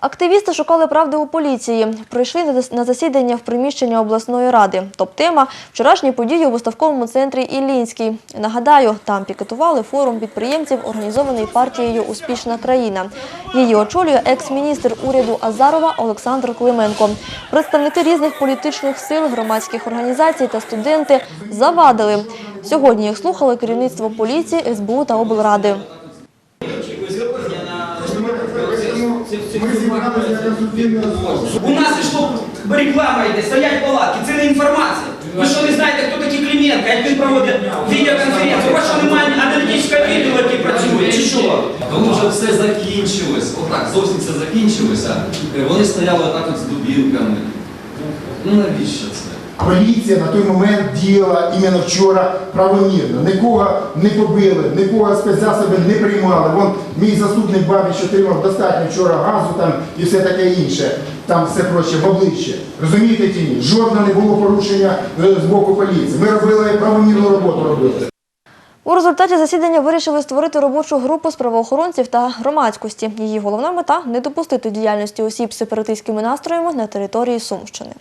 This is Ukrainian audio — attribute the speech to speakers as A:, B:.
A: Активісти шукали правди у поліції. Прийшли на засідання в приміщення обласної ради. Топ-тема – вчорашні події у виставковому центрі Іллінський. Нагадаю, там пікетували форум підприємців, організований партією «Успішна країна». Її очолює екс-міністр уряду Азарова Олександр Клименко. Представники різних політичних сил, громадських організацій та студенти завадили. Сьогодні їх слухали керівництво поліції, СБУ та облради.
B: Ми зібралися.
C: У нас і що реклама йде, стоять палатки, це не інформація. Ви що не знаєте, хто такий Клименко, як він проводить відеоконференцію? У вас що немає аналітичного відділу, який працює, чи що?
D: Коли вже все закінчилось, отак, зовсім все закінчилося, е, вони стояли отак от з дубінками. Ну навіщо це?
B: Поліція на той момент діяла іменно вчора правомірно. Нікого не побили, нікого спецзасоби не приймали. Вон мій заступник Бабіч отримав достатньо вчора газу там і все таке інше. Там все проще в обличчя. Розумієте чи ні? Жодного не було порушення е, з боку поліції. Ми робили правомірну роботу робили.
A: У результаті засідання вирішили створити робочу групу з правоохоронців та громадськості. Її головна мета – не допустити діяльності осіб з сепаратистськими настроями на території Сумщини.